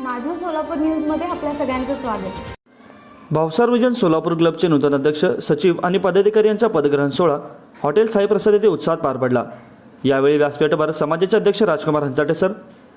माझं सोलापूर न्यूजमध्ये आपल्या सगळ्यांचं स्वागत. भावसार विजन सोलापूर क्लबचे नूतन अध्यक्ष सचिव आणि पदाधिकारी यांचा पदग्रहण सोहळा हॉटेल साईप्रसाद येथे उत्साहात पार पडला. यावेळी व्यासपीठावर समाजाचे अध्यक्ष राजकुमार हंचाटे सर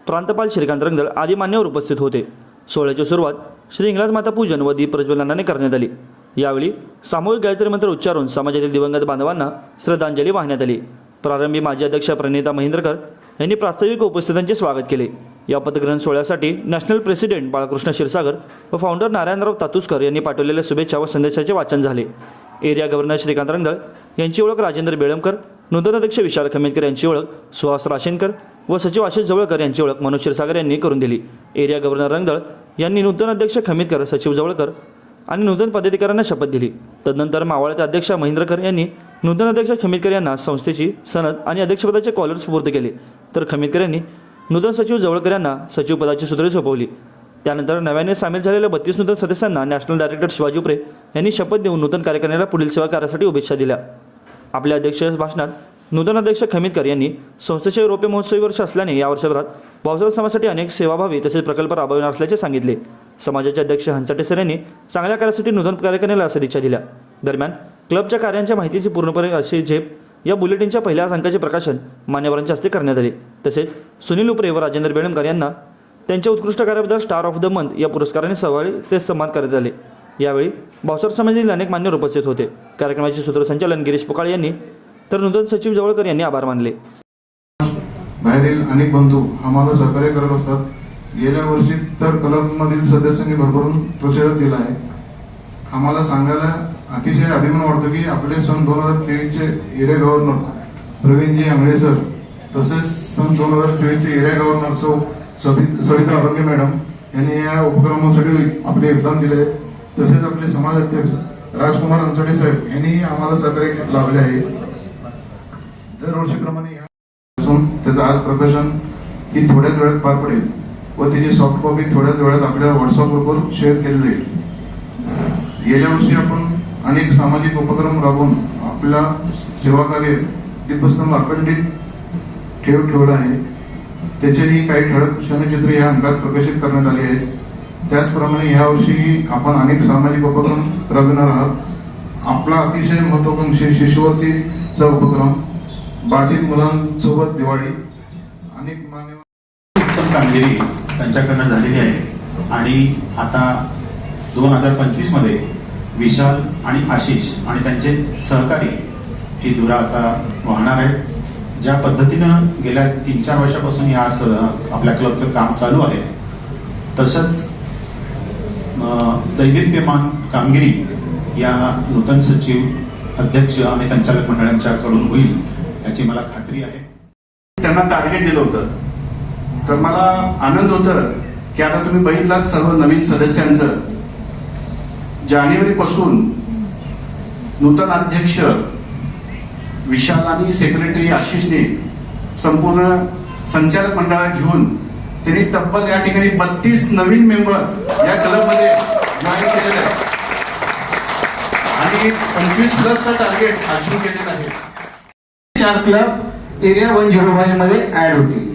प्रांतपाल श्रीकांत रंगदळ आदी मान्यवर उपस्थित होते. सोहळ्याची सुरुवात श्री इंग्रज माता पूजन व दीप प्रज्वलनाने करण्यात आली. यावेळी सामूहिक गायत्री मंत्र उच्चारून समाजातील दिवंगत बांधवांना श्रद्धांजली वाहण्यात आली. प्रारंभी माजी अध्यक्ष प्रणिता महेंद्रकर यांनी प्रास्ताविक उपस्थितांचे स्वागत केले. या पदग्रहण सोहळ्यासाठी नॅशनल प्रेसिडेंट बाळकृष्ण क्षीरसागर व फाउंडर नारायणराव तातुसकर यांनी पाठवलेल्या शुभेच्छा व संदेशाचे वाचन झाले. एरिया गव्हर्नर श्रीकांत रंगदळ यांची ओळख राजेंद्र बेळमकर नूतन अध्यक्ष विशाल खमेलकर यांची ओळख सुहास राशेनकर व सचिव आशिष जवळकर यांची ओळख मनोज क्षीरसागर यांनी करून दिली. एरिया गव्हर्नर रंगदळ यांनी नूतन अध्यक्ष खमेदकर सचिव जवळकर आणि नूतन पदाधिकाऱ्यांना शपथ दिली. तदनंतर मावळते अध्यक्ष महेंद्रकर यांनी नूतन अध्यक्ष खमीदकर यांना संस्थेची सनद आणि अध्यक्षपदाचे कॉलर सुपूर्द केले. तर खमीदकर यांनी नूतन सचिव जवळकर यांना सचिव पदाची सूत्रे सोपवली. त्यानंतर नव्याने सामील झालेल्या बत्तीस नूतन सदस्यांना नॅशनल डायरेक्टर शिवाजी उपरे यांनी शपथ देऊन नूतन कार्यकारिणीला पुढील सेवा कार्यासाठी शुभेच्छा दिल्या. आपल्या अध्यक्ष भाषणात नूतन अध्यक्ष खमीदकर यांनी संस्थेचे रौप्य महोत्सवी वर्ष असल्याने या वर्षभरात भावसार समाजासाठी अनेक सेवाभावी तसेच प्रकल्प राबविणार असल्याचे सांगितले. समाजाचे अध्यक्ष हंसाटे सर यांनी चांगल्या कार्यासाठी नूतन कार्यकारिणीला सदिच्छा दिल्या. दरम्यान क्लबच्या कार्यांच्या माहितीची पूर्णपणे अशी झेप या बुलेटिनच्या पहिल्या अंकाचे प्रकाशन मान्यवरांच्या हस्ते करण्यात आले. तसेच सुनील उपरे व राजेंद्र बेळमकर यांना त्यांच्या उत्कृष्ट कार्याबद्दल स्टार ऑफ द मंथ या पुरस्काराने सवाळी ते सन्मान करण्यात आले. यावेळी भावसर समाजातील अनेक मान्यवर उपस्थित होते. कार्यक्रमाचे सूत्रसंचालन गिरीश पुकाळ यांनी तर नूतन सचिव जवळकर यांनी आभार मानले. बाहेरील अनेक बंधू आम्हाला सहकार्य करत असतात. गेल्या वर्षी तर क्लबमधील सदस्यांनी भरभरून प्रतिसाद दिला आहे. आम्हाला सांगायला अतिशय अभिमान वाटतो की आपले सन दोन हजार तेवीसचे area governor Praveenji Angale sir तसेच सन दोन हजार चोवीसचे एरिया गव्हर्नर सौ सविता अभंगे मॅडम यांनी या उपक्रमासाठी आपले योगदान दिले. तसेच आपले समाज अध्यक्ष राजकुमार अंचडे साहेब यांनी आम्हाला सहकार्य लाभले आहे. दरवर्षीप्रमाणे असून त्याचं आज प्रकाशन ही थोड्याच वेळात पार पडेल व त्याची सॉफ्ट कॉपी थोड्याच वेळात आपल्या व्हॉट्सअपवर शेअर केली जाईल. गेल्या वर्षी आपण अनेक सामाजिक उपक्रम राबवून आपला सेवाकार्य दीपस्तंभ अखंडित ठेव ठेवला आहे. त्याचेही काही ठळक क्षणचित्र या अंकात प्रकाशित करण्यात आले आहेत. त्याचप्रमाणे यावर्षी आपण अनेक सामाजिक उपक्रम राबविणार आहोत. आपला अतिशय महत्वाकांक्षी शिष्यवृत्तीचा उपक्रम बाधित मुलांसोबत दिवाळी अनेक मान्यवर उत्तम कामगिरी त्यांच्याकडनं झालेली आहे. आणि आता दोन हजार पंचवीसमध्ये विशाल आणि आशिष आणि त्यांचे सहकारी ही धुरा आता वाहणार आहेत. ज्या पद्धतीनं गेल्या तीन चार वर्षापासून या आपल्या क्लबचं काम चालू आहे तसंच दैदिप्यमान कामगिरी या नूतन सचिव अध्यक्ष आणि संचालक मंडळांच्याकडून होईल याची मला खात्री आहे. त्यांना टार्गेट दिलं होतं. तर मला आनंद होतं की आता तुम्ही बघितलात सर्व नवीन सदस्यांचं जानेवारी पासून नूतन अध्यक्ष विशाल आणि सेक्रेटरी आशिषने संपूर्ण संचालक मंडळा घेऊन त्यांनी तब्बल या ठिकाणी बत्तीस नवीन मेंबर या क्लबमध्ये जॉईन केलेले आहेत. आणि पंचवीस प्लसचं टार्गेट अचीव केलेला आहे. चार क्लब एरिया वन झिरो फाईव्हमध्ये ऍड होतील.